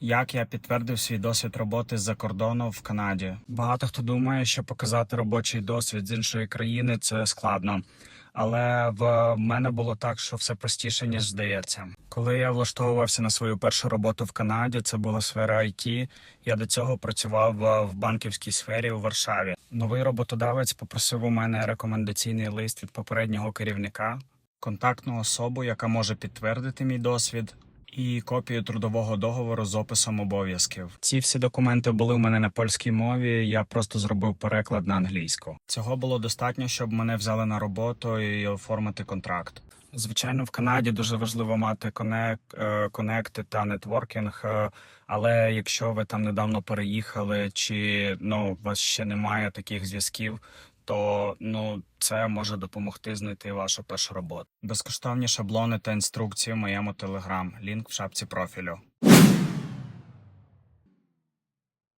Як я підтвердив свій досвід роботи з-за кордону в Канаді? Багато хто думає, що показати робочий досвід з іншої країни це складно. Але в мене було так, що все простіше ніж здається. Коли я влаштовувався на свою першу роботу в Канаді, це була сфера IT, Я до цього працював е, в банківській сфері у Варшаві. Новий роботодавець попросив у мене рекомендаційний лист від попереднього керівника, контактну особу, яка може підтвердити мій досвід, і копію трудового договору з описом обов'язків. Ці всі документи були у мене на польській мові. Я просто зробив переклад на англійську. Цього було достатньо, щоб мене взяли на роботу і оформити контракт. Звичайно, в Канаді дуже важливо мати е, конекти та нетворкінг. е, Але якщо ви там недавно переїхали, чи ну у вас ще немає таких зв'язків, то ну це може допомогти знайти вашу першу роботу. Безкоштовні шаблони та інструкції в моєму телеграм. Лінк в шапці профілю.